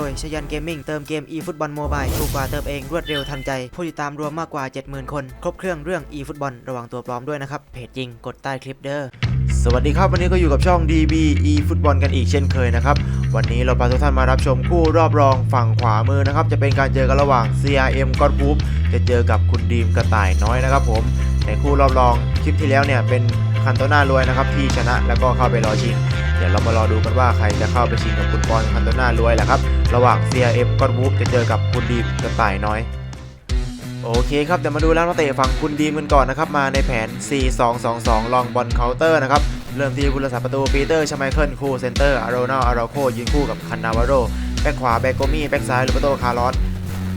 โดยชยันเกมมิ่งเติมเกม e ฟุตบอลโมบายถูกกว่าเติมเองรวดเร็วทันใจ ผู้ติดตามรวมมากกว่า 70,000 คน ครบเครื่องเรื่อง e ฟุตบอลระวังตัวปลอมด้วยนะครับ เพจจริงกดใต้คลิปเด้อสวัสดีครับวันนี้ก็อยู่กับช่อง DBE ฟุตบอลกันอีกเช่นเคยนะครับ วันนี้เราพาทุกท่านมารับชมคู่รอบรองฝั่งขวามือนะครับ จะเป็นการเจอกันระหว่าง CRM กอดบูฟจะเจอกับคุณดีมกระต่ายน้อยนะครับผมในคู่รอบรองคลิปที่แล้วเนี่ยเป็น คันโตนารวยนะครับที่ชนะแล้วก็เข้าไปรอชิง เดี๋ยวเรามารอดูกันว่าใครจะเข้าไปชิงกับคุณปอนคันโตนารวยแหละครับ ระหว่าง CRM กอดบูฟจะเจอกับคุณดีมกระต่ายน้อยโอเคครับเดี๋ยวมาดูแล้วนักเตะฝั่งคุณดีมกันก่อนนะครับมาในแผน 4-2-2-2 ลองบอลเคาน์เตอร์นะครับเริ่มที่ผู้รักษาประตูปีเตอร์ชไมเคิลคู่เซนเตอร์อารโรนาอาราโคยืนคู่กับคันนาวาโรแบ็คขวาแบกโกมี่แบ็คซ้ายลูปโตคาร์ลอส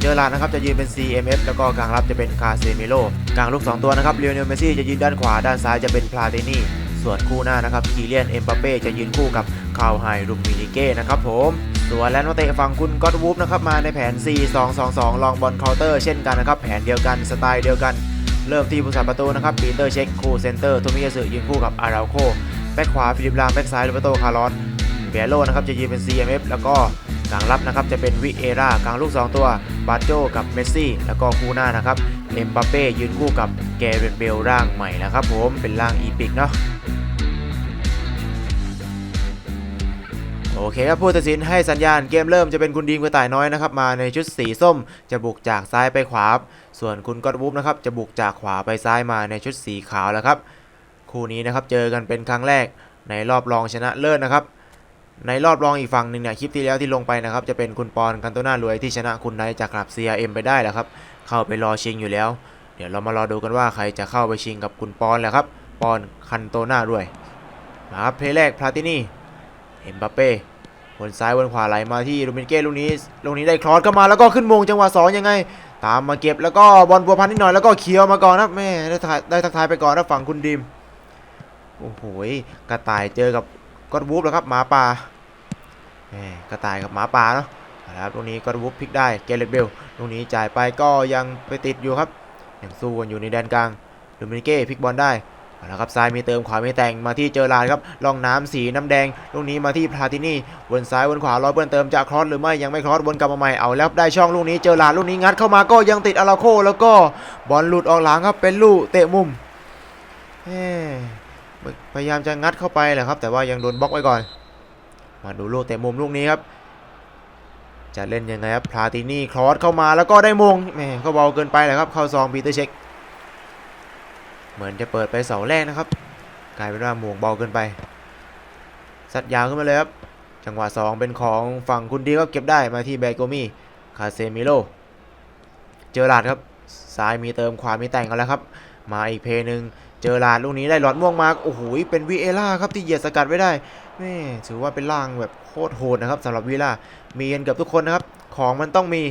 เจอร์ลานะครับจะยืนเป็น CMF แล้วก็กลางรับจะเป็นคาเซมิโลกลางลูก 2 ตัวนะครับเลโอเนลเมซี่จะยืนด้านขวาด้านซ้ายจะเป็นพลาเตนีส่วนคู่หน้านะครับคีเลียนเอ็มบัปเป้จะยืนคู่กับคาวไฮรุมมินิเก้นะครับผมส่วนและนักเตะฝั่งคุณก็อตวูฟนะครับมาในแผน 4-2-2-2 ลองบอลเคาน์เตอร์เช่นกันนะครับแผนเดียวกันสไตล์เดียวกัน เริ่มที่ผู้สัประตูนะครับปีเตอร์เช็คคู่เซนเตอร์โทมิยาสึยืนคู่กับอาราโคแบ็คขวาฟิลิปลามแบ็คซ้ายโรเบโตคาร์ลอสเบียโลนะครับจะยืนเป็น CMF แล้วก็ กลางรับนะครับจะเป็นวิเอรากลางลูก 2 ตัวบาโจกับเมสซี่ แล้วก็คู่หน้านะครับเอ็มบัปเป้ยืนคู่กับแกเรนเบลร่างใหม่นะครับผมเป็นร่างอีพิกเนาะโอเคครับผู้ตัดสินให้สัญญาณเกมเริ่มจะเป็นคุณดีมกระต่ายน้อยนะครับมาในชุดสีส้มจะบุกจากซ้ายไปขวา ส่วนคุณก็อตวูฟนะครับจะบุกจากขวาไปซ้ายมาในชุดสีขาวแล้วครับ คู่นี้นะครับเจอกันเป็นครั้งแรกในรอบรองชนะเลิศนะครับ ในรอบรองอีกฝั่งหนึ่งเนี่ยคลิปที่แล้วที่ลงไปนะครับจะเป็นคุณปอนกันโตนารวยที่ชนะคุณไนจากคลับ CRM ไปได้แหละครับ เข้าไปรอชิงอยู่แล้ว เดี๋ยวเรามารอดูกันว่าใครจะเข้าไปชิงกับคุณปอนแหละครับ ปอนคันโตนารวยมาครับเพลแรกพลาตินีเอ็มบัปเป้วนซ้ายวนขวาไหลมาที่ลูมินเก้ลูกนี้ลูกนี้ได้คลอสเข้ามาแล้วก็ขึ้นมงจังหวะสองยังไง ตามมาเก็บแล้วก็บอลบัวพันนิดหน่อยแล้วก็เคียวมาก่อนครับแม่ได้ทักทายไปก่อนนะฝั่งคุณดิมโอ้โหกระต่ายเจอกับ ก็อดวูฟแล้วครับหมาป่ากระต่ายกับหมาป่าเนาะเอาละครับตรงนี้ก็อดวูฟพลิกได้เกเรตเบลตรงนี้จ่ายไปก็ยังไปติดอยู่ครับยังสู้กันอยู่ในแดนกลางลูมินิเก้พลิกบอลได้เอาละครับซ้ายมีเติมขวามีแต่งมาที่เจอรานครับล่องน้ำสีน้ำแดงตรงนี้มาที่พลาตินี่วนซ้ายวนขวาร้อยเปิ้ลเติมจะคลอสหรือไม่ยังไม่คลอสวนกลับมาใหม่เอาแล้วได้ช่องลูกนี้เจอรานลูกนี้งัดเข้ามาก็ยังติดอาราโคแล้วก็บอลหลุดออกหลังครับเป็นลูกเตะมุมเฮ้ พยายามจะงัดเข้าไปแหละครับ แต่ว่ายังโดนบล็อกไว้ก่อน มาดูลูกเตะมุมลูกนี้ครับ จะเล่นยังไงครับพลาตินี่คลอสเข้ามาแล้วก็ได้มงแหมก็เบาเกินไปแหละครับ เข้าซองปีเตอร์เช็ค เหมือนจะเปิดไปเสาแรกนะครับ กลายเป็นว่าหมวงเบาเกินไปสัดยาวขึ้นมาเลยครับ จังหวะ 2 เป็นของฝั่งคุณดีก็เก็บได้มาที่แบโกมี่คาเซมิโล เจอหลาดครับ ซ้ายมีเติมขวามีแต่งกันแล้วครับ มาอีกเพย์หนึ่ง เจอลาดลูกนี้ได้หลอดม่วงมาโอ้โหเป็นวีเอล่าครับที่เหยียดสกัดไว้ได้แม่ถือว่าเป็นล่างแบบโคตรโหดนะครับสำหรับวีล่ามีกันเกือบทุกคนนะครับ ของมันต้องมี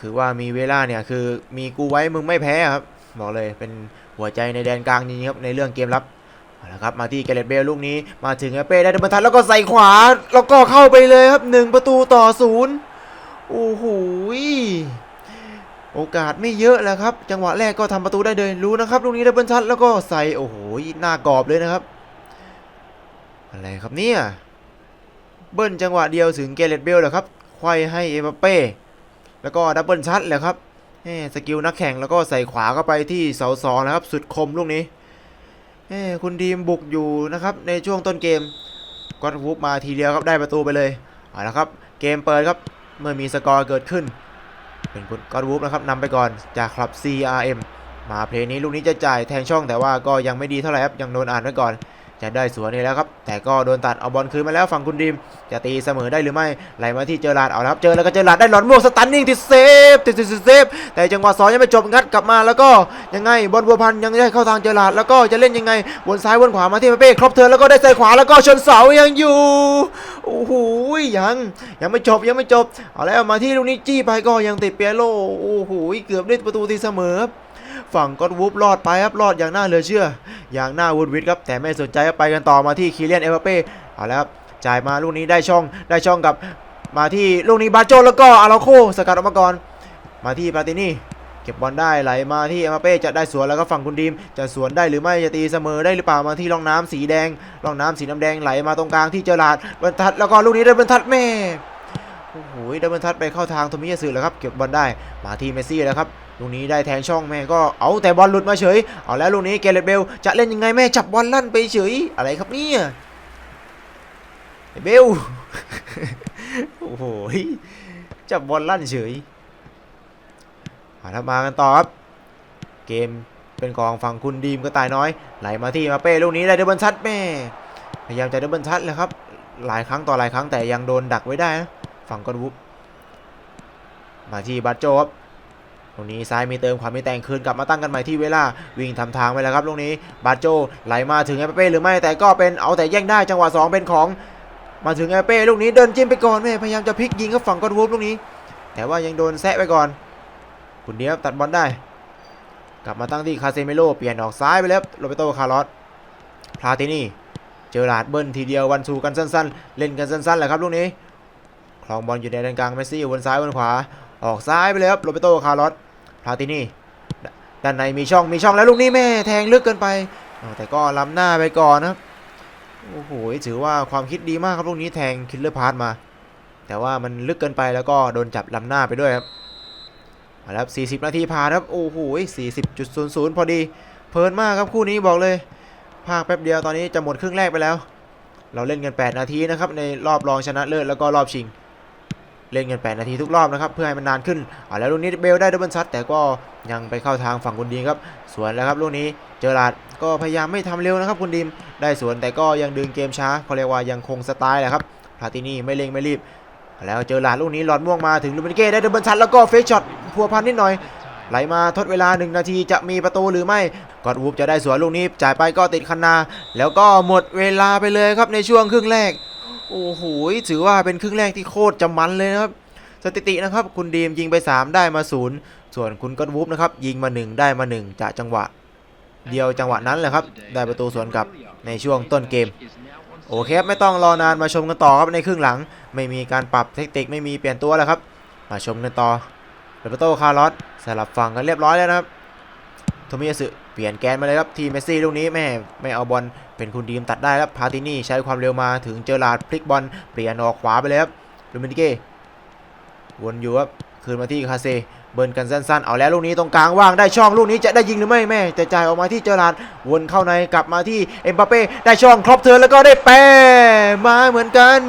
คือว่ามีเวล่าเนี่ยคือมีกูไว้มึงไม่แพ้ครับบอกเลยเป็นหัวใจในแดนกลางจริงครับในเรื่องเกมรับเอาละครับมาที่เกเรตเบลลูกนี้มาถึงเอเป้ได้ดับเบิลทัชแล้วก็ใส่ขวา แล้วก็เข้าไปเลยครับหนึ่งประตูต่อศูนย์โอ้โห โอกาสไม่เยอะแล้วครับ จังหวะแรกก็ทำประตูได้เลยรู้นะครับลูกนี้ดับเบิลทัชแล้วก็ใส่โอ้โหหน้ากรอบเลยนะครับ อะไรครับเนี่ยเบิ้ลจังหวะเดียวถึงเกเรตเบลเหรอครับควายให้เอมบัปเป้แล้วก็ดับเบิลชัดเลยครับแหมสกิลนักแข่งแล้วก็ใส่ขวาเข้าไปที่เสาสองนะครับ สุดคมลูกนี้แหมคุณทีมบุกอยู่นะครับ ในช่วงต้นเกมก็วูบมาทีเดียวครับได้ประตูไปเลยเอาละครับ เกมเปิดครับเมื่อมีสกอร์เกิดขึ้น เป็นคุณก็อดวูฟนะครับนำไปก่อนจากคลับ CRM มาเพลงนี้ลูกนี้จะจ่ายแทงช่องแต่ว่าก็ยังไม่ดีเท่าไหร่ครับยังโดนอ่านไว้ก่อน จะได้สวนนี่แล้วครับ แต่ก็โดนตัดเอาบอลคืนมาแล้วฝั่งคุณดิม จะตีเสมอได้หรือไม่ไหลมาที่เจอราดเอาละครับเจอแล้วก็เจอราดได้หลอดม่วงสตันนิ่งติดเซฟติดติดติดเซฟแต่จังหวะสองยังไม่จบงัดกลับมาแล้วก็ยังไงบอลบัวพันยังได้เข้าทางเจอราดแล้วก็จะเล่นยังไงวนซ้ายวนขวามาที่เปเป้ครบเธอแล้วก็ได้ใส่ขวาแล้วก็ชนเสายังอยู่โอ้โหยังยังไม่จบยังไม่จบเอาแล้วมาที่ลูกนี้จี้ไปก็ยังติดเปียโลโอ้โหเกือบได้ประตูตีเสมอฝั่งก็วูฟรอดไปครับรอดอย่างน่าเหลือเชื่อ อย่างหน่าวุดวิดครับแต่ไม่สนใจไปกันต่อมาที่คีเลียนเอมบัปเป้เอาแล้วครับจ่ายมาลูกนี้ได้ช่องได้ช่องกับมาที่ลูกนี้บาโจแล้วก็อาราโคสกัดออกมาก่อนมาที่ปาตินี่เก็บบอลได้ไหลมาที่เอมบัปเป้จะได้สวนแล้วก็ฝั่งคุณดีมจะสวนได้หรือไม่จะตีเสมอได้หรือเปล่ามาที่ร่องน้ำสีแดงร่องน้ำสีน้ำแดงไหลมาตรงกลางที่เจอราดบรรทัดแล้วก็ลูกนี้ได้บรรทัดแม่ โอ้โหดับเบิลทัชไปเข้าทางโทมิยาสึแล้วครับเก็บบอลได้มาที่เมสซี่แล้วครับลูกนี้ได้แทงช่องแม่ก็เอาแต่บอลหลุดมาเฉย เอาแล้วลูกนี้เกเรตเบลจะเล่นยังไงแม่จับบอลลั่นไปเฉยอะไรครับเนี่ยไอเบลโอ้โหจับบอลลั่นเฉยเอาละมากันต่อครับ เกมเป็นของฝั่งคุณดีมก็ตายน้อย ไหลมาที่มาเป้ลูกนี้ได้ดับเบิลทัชแม่พยายามจะดับเบิลทัชแหละครับหลายครั้งต่อหลายครั้งแต่ยังโดนดักไว้ได้นะ ฝั่งกอนวุบมาที่บัตโจครับตรงนี้ซ้ายมีเติมความมีแต่งคืนกลับมาตั้งกันใหม่ที่เวลาวิ่งทำทางไปแล้วครับลูกนี้บัตโจไหลมาถึงเอเป้หรือไม่แต่ก็เป็นเอาแต่แย่งได้จังหวะสองเป็นของมาถึงเอเป้ลูกนี้เดินจิ้มไปก่อนแม่พยายามจะพลิกยิงครับฝั่งกอนวุบลูกนี้ แต่ว่ายังโดนแซะไปก่อนคุณเดียบตัดบอลได้ กลับมาตั้งที่คาเซเมโลเปลี่ยนออกซ้ายไปแล้วโรเบโตคาร์ลอสพลาตินีเจอหลาดเบิ้ลทีเดียววันทูกันสั้น ๆ เล่นกันสั้นๆแหละครับลูกนี้ คลองบอลอยู่ในด้านกลางเมสซี่วนซ้ายวนขวา ออกซ้ายไปเลยครับโรเบโตคาร์ลอสพลาตินีดด้านในมีช่องมีช่องแล้วลูกนี้แม่แทงลึกเกินไป แต่ก็ล้ำหน้าไปก่อนนะครับโอ้โหถือว่าความคิดดีมากครับลูกนี้แทงคิลเลอร์พาร์ทมา แต่ว่ามันลึกเกินไปแล้วก็โดนจับล้ำหน้าไปด้วยครับเอาละครับ40 นาทีผ่านครับโอ้โห40.00 พอดี เพลินมากครับคู่นี้บอกเลยภาคแป๊บเดียวตอนนี้จะหมดครึ่งแรกไปแล้ว เราเล่นกัน 8 นาทีนะครับในรอบรองชนะเลิศแล้วก็รอบชิง เล่นกัน8นาทีทุกรอบนะครับเพื่อให้มันนานขึ้นเอาแล้วลูกนี้เบลได้ดับเบิลซัดแต่ก็ยังไปเข้าทางฝั่งคุณดีมครับสวนแล้วครับลูกนี้เจอหลาดก็พยายามไม่ทำเร็วนะครับคุณดีมได้สวนแต่ก็ยังดึงเกมช้าเขาเรียกว่ายังคงสไตล์แหละครับพาตินี่ไม่เร่งไม่รีบ แล้วเจอหลานลูกนี้หลอดม่วงมาถึงลูมินเก้ได้ดับเบิลชัดแล้วก็เฟซช็อตพัวพันนิดหน่อย ไหลมาทดเวลา 1 นาทีจะมีประตูหรือไม่กอดวูฟจะได้สวนลูกนี้ จ่ายไปก็ติดคันนา แล้วก็หมดเวลาไปเลยครับในช่วงครึ่งแรก โอ้โหถือว่าเป็นครึ่งแรกที่โคตรจะมันเลยนะครับ สถิตินะครับ คุณดีมยิงไป 3 ได้มา 0 ส่วนคุณกอดวูฟนะครับ ยิงมา 1 ได้มา 1จากจังหวะ เดียวจังหวะนั้นแหละครับ ได้ประตูสวนกลับในช่วงต้นเกม โอเคครับไม่ต้องรอนานมาชมกันต่อครับในครึ่งหลัง ไม่มีการปรับเทคนิคไม่มีเปลี่ยนตัวแล้วครับ มาชมกันต่อเรเบโตคาร์ลอสสลับฝั่งกันเรียบร้อยแล้วนะครับ โทมิยาสึเปลี่ยนแกนมาเลยครับทีเมสซี่ลูกนี้แม่ไม่เอาบอลเป็นคุณดีมตัดได้ครับพาตินี่ใช้ความเร็วมาถึงเจอร์ลาดพลิกบอลเปลี่ยนออกขวาไปเลยครับลูมินิเก้วนอยู่ครับคืนมาที่คาเซเบิร์นกันสั้นๆ เอาแล้วลูกนี้ตรงกลางว่างได้ช่องลูกนี้จะได้ยิงหรือไม่แม่แต่จ่ายออกมาที่เจอร์ลาดวนเข้าในกลับมาที่เอ็มบัปเป้ได้ช่องครอบเธอแล้วก็ได้แปรมาเหมือนกัน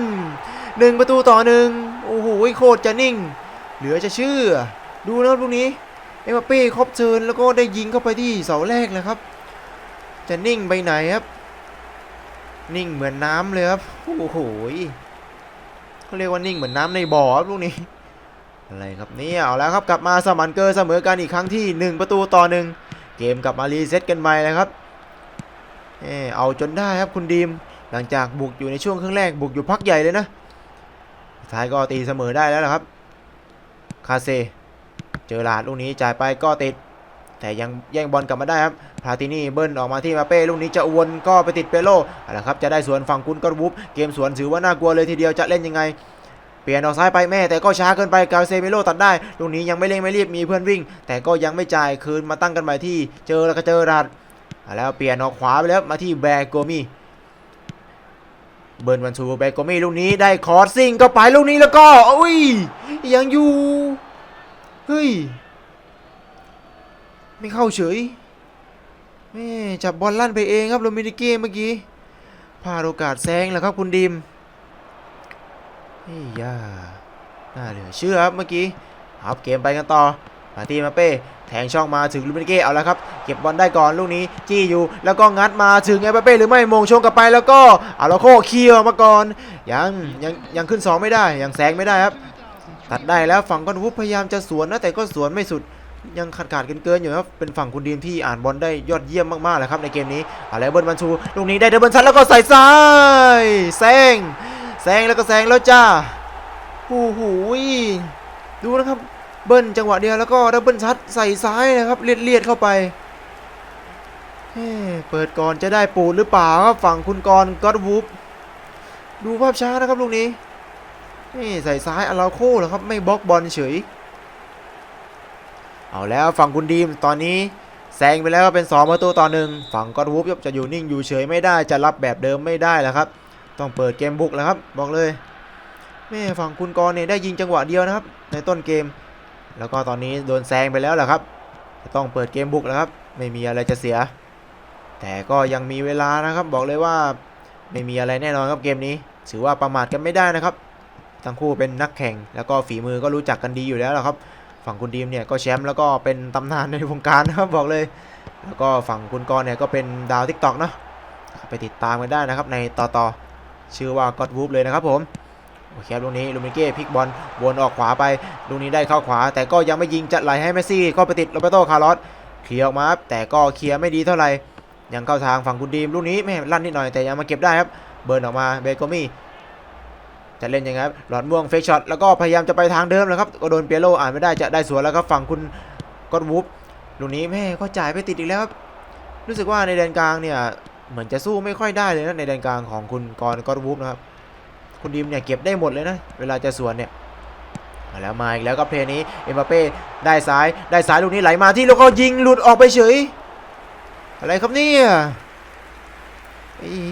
หนึ่งประตูต่อหนึ่งโอ้โหโคตรจะนิ่ง เหลือจะเชื่อ ดูนะลูกนี้ เอ็มบัปเป้ครบเทิร์นแล้วก็ได้ยิงเข้าไปที่เสาแรกเลยครับ จะนิ่งไปไหนครับ นิ่งเหมือนน้ำเลยครับโอ้โหเขาเรียกว่านิ่งเหมือนน้ำในบ่อครับลูกนี้อะไรครับเนี่ยเอาแล้วครับกลับมาสมันเกอร์เสมอกันอีกครั้งที่ 1 ประตูต่อหนึ่งเกมกลับมารีเซ็ตกันใหม่เลยครับเออเอาจนได้ครับคุณดีมหลังจากบุกอยู่ในช่วงครึ่งแรกบุกอยู่พักใหญ่เลยนะท้ายก็ตีเสมอได้แล้วละครับ คาเซ เจอหลาดลูกนี้จ่ายไปก็ติด แต่ยังแย่งบอลกลับมาได้ครับพาตินี่เบิ้ลออกมาที่มาเป้ลูกนี้จะวนก็ไปติดเปโลเอาละครับจะได้สวนฝั่งกุนก็วุบเกมสวนถือว่าน่ากลัวเลยทีเดียวจะเล่นยังไงเปลี่ยนออกซ้ายไปแม่แต่ก็ช้าเกินไปกาเซเมโลตัดได้ลูกนี้ยังไม่เร่งไม่รีบมีเพื่อนวิ่ง แต่ก็ยังไม่จ่ายคืนมาตั้งกันใหม่ที่เจอแล้วก็เจอรัดเอาแล้วเปลี่ยนออกขวาไปแล้วมาที่แบร์โกมีเบิร์นวันทูแบร์โกมีลูกนี้ได้คอร์สซิ่งก็ไปลูกนี้แล้วก็อุ้ยยังอยู่ เฮ้ย ไม่เข้าเฉยแม่จับบอลลั่นไปเองครับโรมินิเก้เมื่อกี้พลาดโอกาสแซงแล้วครับคุณดิมเฮ้ยย่าน่าเหลือเชื่อครับเมื่อกี้เอาเกมไปกันต่อมาที่มาเป้แทงช่องมาถึงลูมินเก้เอาแล้วครับ เก็บบอลได้ก่อนลูกนี้จี้อยู่ แล้วก็งัดมาถึงเอเปเป้หรือไม่มงชงกลับไปแล้วก็อาราโคเคียร์มาก่อนยังยังยังขึ้น 2 ไม่ได้ยังแซงไม่ได้ครับ ตัดได้แล้วฝั่งกอนวุบพยายามจะสวนนะแต่ก็สวนไม่สุดยังขาดขาดเกินๆอยู่ครับ เป็นฝั่งคุณดีมที่อ่านบอลได้ยอดเยี่ยมมากๆเลยครับในเกมนี้อาแล้วเบิร์นบันชูลูกนี้ได้เดบเบิลชัดแล้วก็ใส่ซ้ายแซงแซงแล้วก็แซงแล้วจ้าโอ้โหดูนะครับเบิ้ลจังหวะเดียวแล้วก็ดับเบิลชัดใส่ซ้ายนะครับเลียดเลียดเข้าไปเปิดก่อนจะได้ปูดหรือเปล่าครับฝั่งคุณกรก็อดวูฟดูภาพช้านะครับลูกนี้ นี่ใส่ซ้ายอาราโคเหรอครับไม่บล็อกบอลเฉย เอาแล้วฝั่งคุณดีมตอนนี้แซงไปแล้วก็เป็น 2 ประตูต่อหนึ่งฝั่งก็อดวูฟจะอยู่นิ่งอยู่เฉยไม่ได้จะรับแบบเดิมไม่ได้แล้วครับ ต้องเปิดเกมบุกแล้วครับบอกเลยแม่ฝั่งคุณกรณ์เนี่ยได้ยิงจังหวะเดียวนะครับ ในต้นเกม แล้วก็ตอนนี้โดนแซงไปแล้วแหละครับจะต้องเปิดเกมบุกแล้วครับ ไม่มีอะไรจะเสีย แต่ก็ยังมีเวลานะครับ บอกเลยว่าไม่มีอะไรแน่นอนครับเกมนี้ ถือว่าประมาทกันไม่ได้นะครับ ทั้งคู่เป็นนักแข่ง แล้วก็ฝีมือก็รู้จักกันดีอยู่แล้วหละครับ ฝั่งคุณดีมเนี่ยก็แชมป์แล้วก็เป็นตำนานในวงการนะครับบอกเลย แล้วก็ฝั่งคุณกรเนี่ยก็เป็นดาวทิกตอกเนาะไปติดตามกันได้นะครับในต่อต่อชื่อว่าก็อดวูฟเลยนะครับผมโอเคครับลูกนี้ลูมิเก้พลิกบอลวนออกขวาไปลูกนี้ได้เข้าขวา แต่ก็ยังไม่ยิงจะไหลให้เมสซี่ก็ไปติดโรเบโตคาร์ลอสเคลียร์ออกมาแต่ก็เคลียร์ไม่ดีเท่าไหร่ยังเข้าทางฝั่งคุณดีมลูกนี้แม่ลั่นนิดหน่อยแต่ยังมาเก็บได้ครับเบิร์นออกมาเบโกมี่ จะเล่นยังไงครับหลอดม่วงเฟกช็อตแล้วก็พยายามจะไปทางเดิมแล้วครับก็โดนเปียโรอ่านไม่ได้จะได้สวนแล้วครับฝั่งคุณก็วูฟลูกนี้แม่ก็จ่ายไปติดอีกแล้วครับรู้สึกว่าในแดนกลางเนี่ยเหมือนจะสู้ไม่ค่อยได้เลยนะในแดนกลางของคุณกรกอดวูฟนะครับคุณดิมเนี่ยเก็บได้หมดเลยนะเวลาจะสวนเนี่ยมาแล้วมาอีกแล้วก็เพลย์นี้เอ็มบัปเป้ได้ซ้ายได้ซ้ายลูกนี้ไหลมาที่แล้วก็ยิงหลุดออกไปเฉย อะไรครับเนี่ยเอ้ย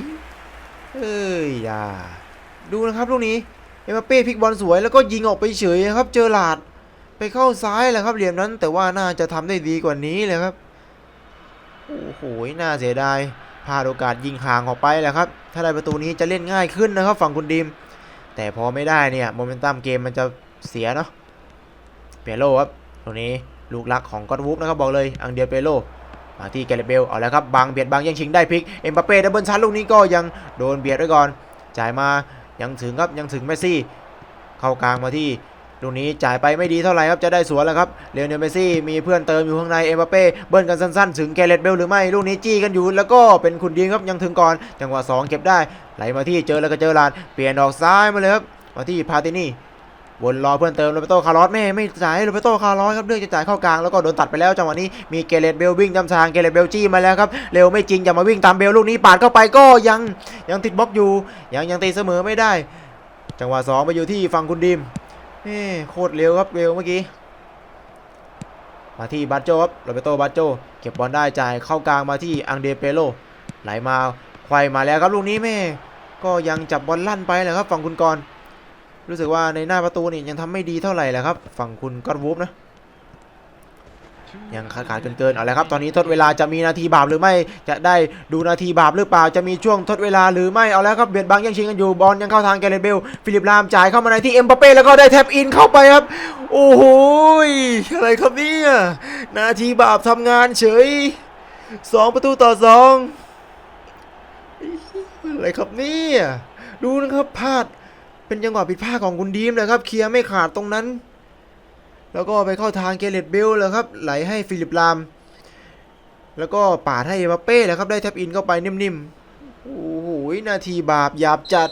เอ้ยอย่า ดูนะครับลูกนี้เอ็มบัปเป้พลิกบอลสวยแล้วก็ยิงออกไปเฉยครับ เจอหลาดไปเข้าซ้ายแหละครับเหลี่ยมนั้น แต่ว่าน่าจะทำได้ดีกว่านี้เลยครับโอ้โหน่าเสียดายพลาดโอกาสยิงห่างออกไปแหละครับ ถ้าได้ประตูนี้จะเล่นง่ายขึ้นนะครับ ฝั่งคุณดิมแต่พอไม่ได้เนี่ยโมเมนตัมเกมมันจะเสียเนาะเปโลครับตรงนี้ลูกรักของก็อดวูฟนะครับบอกเลยอังเดียเปโลมาที่แกเรเบลเอาแล้วครับบางเบียดบางยังชิงได้พลิกเอ็มบัปเป้ดับเบิลชันลูกนี้ก็ยังโดนเบียดไว้ก่อนจ่ายมา ยังถึงครับยังถึงเมสซี่ เข้ากลางมาที่ลูกนี้จ่ายไปไม่ดีเท่าไหร่ครับจะได้สวนแล้วครับเลโอเนลเมสซี่มีเพื่อนเติมอยู่ข้างในเอ็มบัปเป้เบิ้ลกันสั้นๆ ถึงแกเรตเบลหรือไม่ลูกนี้จี้กันอยู่ แล้วก็เป็นคุณดีครับยังถึงก่อน จังหวะ 2 เก็บได้ ไหลมาที่เจอแล้วก็เจอลาน เปลี่ยนออกซ้ายมาเลยครับมาที่พาตินี่ วนรอเพื่อนเติมโรเบโตคาร์ลอสไม่ไม่จ่ายให้โรเบโตคาร์ลอสครับเลือกจะจ่ายเข้ากลางแล้วก็โดนตัดไปแล้วจังหวะนี้มีเกเรตเบลวิ่งตามทางเกเรตเบลจี้มาแล้วครับเร็วไม่จริงอย่ามาวิ่งตามเบลลูกนี้ปาดเข้าไปก็ยังยังติดบล็อกอยู่ ยังยังตีเสมอไม่ได้ จังหวะสองไปอยู่ที่ฝั่งคุณดิมเอ้โคตรเร็วครับเร็วเมื่อกี้มาที่บัตโจครับโรเบโตบัตโจเก็บบอลได้จ่ายเข้ากลางมาที่อังเดเปโลไหลมาควายมาแล้วครับลูกนี้แม่ ก็ยังจับบอลลั่นไปแหละครับฝั่งคุณกรณ์ รู้สึกว่าในหน้าประตูนี่ยังทำไม่ดีเท่าไหร่แหละครับ ฝั่งคุณก็อดวูฟนะ ยังขาดขาดเกินเกินๆเอาละครับ ตอนนี้ทดเวลาจะมีนาทีบาปหรือไม่ จะได้ดูนาทีบาปหรือเปล่า จะมีช่วงทดเวลาหรือไม่ เอาแล้วครับเบียดบังยังชิงกันอยู่ บอลยังเข้าทางแกเรตเบล ฟิลิปลามจ่ายเข้ามาในที่เอ็มบัปเป้แล้วก็ได้แท็บอินเข้าไปครับ โอ้โหยอะไรครับเนี่ย นาทีบาปทำงานเฉยสองประตูต่อสองอะไรครับเนี่ย ดูนะครับพลาด เป็นจังหวะผิดพลาดของคุณดีมเลยครับเคลียร์ไม่ขาดตรงนั้น แล้วก็ไปเข้าทางเกเรตเบลเลยครับไหลให้ฟิลิปลาม แล้วก็ปาดให้เอมบัปเป้เลยครับได้แท็บอินเข้าไปนิ่มๆโอ้โหนาทีบาปหยาบจัด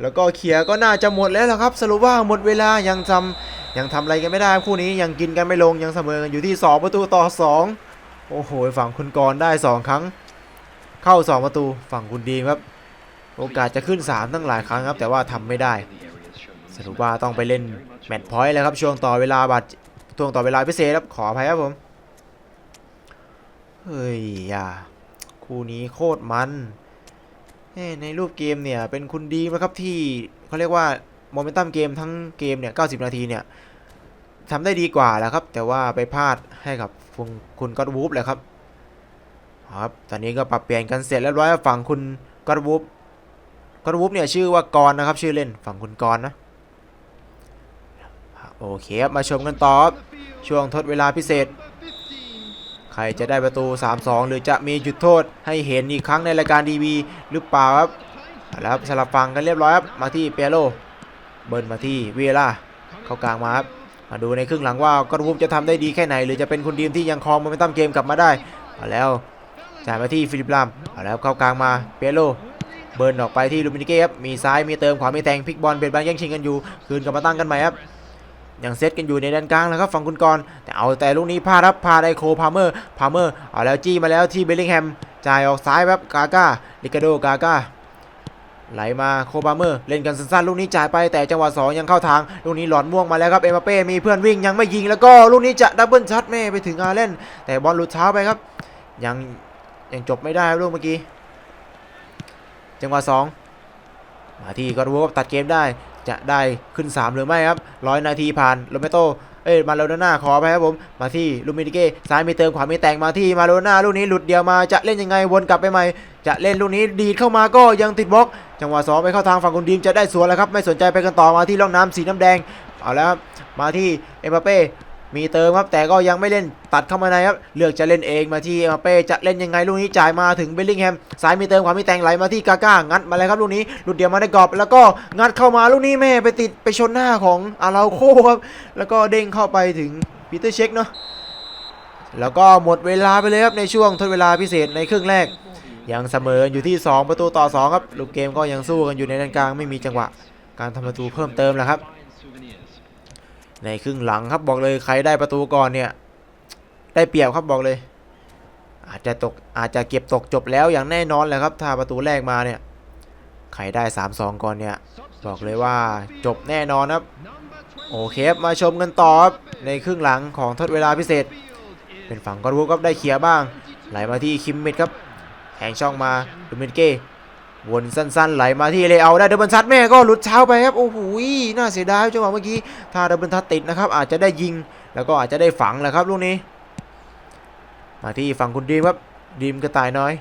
แล้วก็เคลียร์ก็น่าจะหมดแล้วครับ สรุปว่าหมดเวลายังทำยังทำอะไรกันไม่ได้คู่นี้ยังกินกันไม่ลงยังเสมอกันอยู่ที่ 2 ประตูต่อ 2 โอ้โหฝั่งคุณกรได้ 2 ครั้ง เข้า 2 ประตูฝั่งคุณดีมครับ โอกาสจะขึ้น 3 ตั้งหลายครั้งครับ แต่ว่าทำไม่ได้สรุปว่าต้องไปเล่นแมตช์พอยต์แล้วครับช่วงต่อเวลาบัตรช่วงต่อเวลาพิเศษครับขออภัยครับผมเฮ้ยอย่าคู่นี้โคตรมันในรูปเกมเนี่ยเป็นคุณดีนะครับที่เขาเรียกว่าโมเมนตัมเกมทั้งเกมเนี่ย 90 นาทีเนี่ยทำได้ดีกว่าแล้วครับ แต่ว่าไปพลาดให้กับคุณคุณก็อดวูฟเลยครับครับ ตอนนี้ก็ปรับเปลี่ยนกันเสร็จแล้วร้อยฝั่งคุณก็อดวูฟ กอดวูฟเนี่ยชื่อว่ากรณ์นะครับชื่อเล่นฝั่งคุณกรณ์นะโอเคครับมาชมกันต่อช่วงทดเวลาพิเศษ ใครจะได้ประตู 3-2 หรือจะมีจุดโทษให้เห็นอีกครั้งในรายการดีบีหรือเปล่าครับเอาละครับสลับฟังกันเรียบร้อยครับมาที่เปียโรเบิร์นมาที่เวล่าเข้ากลางมาครับมาดูในครึ่งหลังว่าก็รูปจะทำได้ดีแค่ไหน หรือจะเป็นคุณดีมที่ยังครองโมเมนตัมเกมกลับมาได้เอาแล้วจ่ายมาที่ฟิลิปลามเอาแล้วเข้ากลางมาเปียโร เบิร์นออกไปที่ลูมินิเก้ครับมีซ้ายมีเติมขวามีแทงพลิกบอลเบียดบังแย่งชิงกันอยู่ คืนกลับมาตั้งกันใหม่ครับยังเซตกันอยู่ในด้านกลางแล้วครับฝั่งคุณกรแต่เอาแต่ลูกนี้พลาดครับพาไดโคพาเมอร์พาเมอร์เอาแล้วจี้มาแล้วที่เบลลิงแฮมจ่ายออกซ้ายแบบกาก้าลิกาโดกาก้าไหลมาโคพาเมอร์เล่นกันสั้นๆลูกนี้จ่ายไปแต่จังหวะสองยังเข้าทาง ลูกนี้หลอดม่วงมาแล้วครับเอ็มบัปเป้มีเพื่อนวิ่งยังไม่ยิงแล้วก็ลูกนี้จะดับเบิลชัดแม่ไปถึงอาเล่น แต่บอลหลุดเท้าไปครับ ยังยังจบไม่ได้ครับลูกเมื่อกี้ จังหวะสองมาที่กอดวูฟตัดเกมได้จะได้ขึ้น 3 หรือไม่ครับร้อยนาทีผ่านโรเมโตเอ้ยมาโลนาขอไปครับผมมาที่ลูมินิเก้ซ้ายมีเติมขวามีแต่งมาที่มาโลนาลูกนี้หลุดเดียวมาจะเล่นยังไงวนกลับไปใหม่ จะเล่นลูกนี้ดีดเข้ามาก็ยังติดบล็อก จังหวะสองไปเข้าทางฝั่งคุณดีมจะได้สวนแล้วครับไม่สนใจไปกันต่อมาที่ร่องน้ำสีน้ำแดงเอาแล้วครับมาที่เอ็มบัปเป้ มีเติมครับแต่ก็ยังไม่เล่นตัดเข้ามาในครับเลือกจะเล่นเองมาที่เอมบัปเป้จะเล่นยังไงลูกนี้จ่ายมาถึงเบลลิงแฮมซ้ายมีเติมขวามีแต่งไหลมาที่กาก้างัดมาเลยครับลูกนี้หลุดเดียวมาได้กรอบ แล้วก็งัดเข้ามาลูกนี้แม่ไปติดไปชนหน้าของอาราโคครับแล้วก็เด้งเข้าไปถึงปีเตอร์เช็คเนาะแล้วก็หมดเวลาไปเลยครับในช่วงทดเวลาพิเศษในครึ่งแรก ยังเสมออยู่ที่ 2 ประตูต่อ 2 ครับ ลูกเกมก็ยังสู้กันอยู่ในด้านกลางไม่มีจังหวะ การทำประตูเพิ่มเติมแล้วครับ ในครึ่งหลังครับบอกเลยใครได้ประตูก่อนเนี่ย ได้เปรียบครับบอกเลย อาจจะตกอาจจะเก็บตกจบแล้วอย่างแน่นอนแหละครับถ้าประตูแรกมาเนี่ยใครได้ 3-2 ก่อนเนี่ย บอกเลยว่าจบแน่นอนครับ โอเคมาชมกันต่อครับในครึ่งหลังของทดเวลาพิเศษ เป็นฝั่งกอรูครับได้เคลียร์บ้าง ไหลมาที่คิมมิดครับแหงช่องมาดูมินเก้ วนสั้นๆไหลมาที่เลเอาได้ดับเบิลทัดแม่ก็หลุดเช้าไปครับโอ้โหน่าเสียดายจังหวะเมื่อกี้ถ้าดับเบิลทัดติดนะครับอาจจะได้ยิงแล้วก็อาจจะได้ฝังแหละครับลูกนี้ มาที่ฝั่งคุณดีมครับดีมกระต่ายน้อย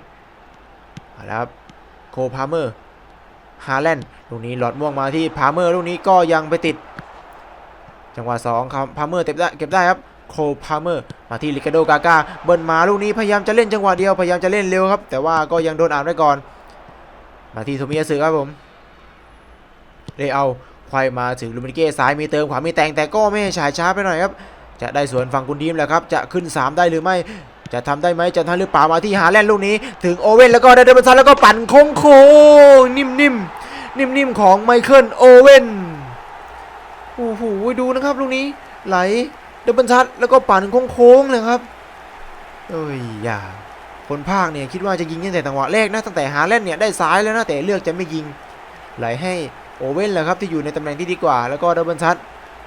เอาละครับโคพาเมอร์ฮาแลนด์ลูกนี้หลอดม่วงมาที่พาเมอร์ลูกนี้ก็ยังไปติด จังหวะ2ครับพาเมอร์เก็บได้เก็บได้ครับโคพาเมอร์มาที่ลิกาโดกาก้าเบิร์นมาลูกนี้พยายามจะเล่นจังหวะเดียวพยายามจะเล่นเร็วครับ แต่ว่าก็ยังโดนอ่านไว้ก่อน มาที่โทมิยาสึครับผมเรเอาควายมาถึงลูมินเก้ซ้ายมีเติมขวามีแต่งแต่ก็ไม่ให้ฉายช้าไปหน่อยครับ จะได้สวนฝั่งคุณดีมแล้วครับ จะขึ้น 3 ได้หรือไม่จะทำได้ไหมจะทันหรือเปล่ามาที่หาแลนลูกนี้ ถึงโอเว่นแล้วก็ได้เดินบอลซันแล้วก็ปั่นโค้งโค้งๆนิ่มๆนิ่มๆของไมเคิลโอเว่นโอ้โหดูนะครับลูกนี้ไหลเดบเบิลชัดแล้วก็ปั่นโค้งๆเลยครับเอ้ยอย่า คนภาคเนี่ยคิดว่าจะยิงตั้งแต่จังหวะแรกนะตั้งแต่หาเล่นเนี่ยได้ซ้ายแล้วนะแต่เลือกจะไม่ยิง ไหลให้โอเว่นแหละครับที่อยู่ในตำแหน่งที่ดีกว่า แล้วก็ดับเบิลชัด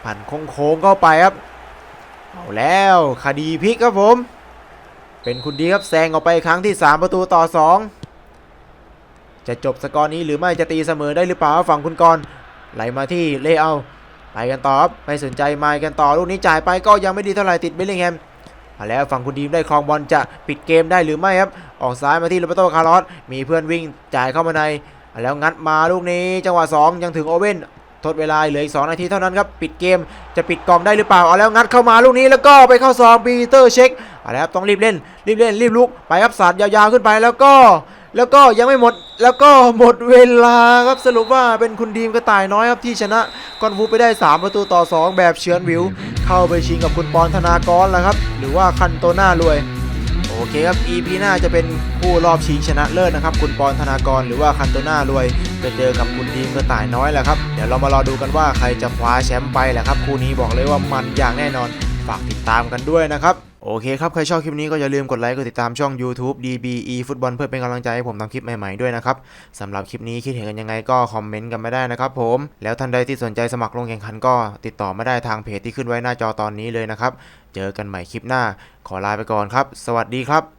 ปั่นโค้งเข้าไปครับเอาแล้วคดีพลิกครับผม เป็นคุณดีครับแซงออกไปครั้งที่ 3 ประตูต่อ 2 จะจบสกอร์นี้หรือไม่จะตีเสมอได้หรือเปล่าฝั่งคุณกรไหลมาที่เลเอาไปกันต่อครับไม่สนใจไมากันต่อลูกนี้จ่ายไปก็ยังไม่ดีเท่าไหร่ติดเบลลิงแฮม มาแล้วฝั่งคุณดีมได้ครองบอลจะปิดเกมได้หรือไม่ครับ ออกซ้ายมาที่โรเบโตคาร์ลอสมีเพื่อนวิ่งจ่ายเข้ามาในมาแล้วงัดมาลูกนี้จังหวะ 2 ยังถึงโอเว่นทดเวลาเหลืออีก2นาทีเท่านั้นครับ ปิดเกมจะปิดกองได้หรือเปล่าเอาแล้วงัดเข้ามาลูกนี้แล้วก็ไปเข้าซองปีเตอร์เช็คเอาแล้วครับต้องรีบเล่นรีบเล่นรีบลุกไปครับสาดยาวๆขึ้นไปแล้วก็ แล้วก็ยังไม่หมดแล้วก็หมดเวลาครับสรุปว่าเป็นคุณดีมกระต่ายน้อยครับที่ชนะกอนฟูไปได้ 3 ประตูต่อ 2 แบบเฉือนวิว เข้าไปชิงกับคุณปอนธนากรแล้วครับ หรือว่าคันโตหน้ารวย โอเคครับ EP หน้าจะเป็นผู้รอบชิงชนะเลิศนะครับ คุณปอนธนากรหรือว่าคันโตหน้ารวยจะเจอกับคุณดีมกระต่ายน้อยแหละครับเดี๋ยวเรามารอดูกันว่าใครจะคว้าแชมป์ไปแหละครับคู่นี้บอกเลยว่ามันอย่างแน่นอนฝากติดตามกันด้วยนะครับ โอเคครับ ใครชอบคลิปนี้ก็อย่าลืมกดไลค์กดติดตามช่อง YouTube DBE ฟุตบอลเพื่อเป็นกำลังใจให้ผมทำคลิปใหม่ๆด้วยนะครับสำหรับคลิปนี้คิดเห็นกันยังไงก็คอมเมนต์กันมาได้นะครับผม แล้วท่านใดที่สนใจสมัครลงแข่งขันก็ติดต่อมาได้ทางเพจที่ขึ้นไว้หน้าจอตอนนี้เลยนะครับ เจอกันใหม่คลิปหน้า ขอลาไปก่อนครับ สวัสดีครับ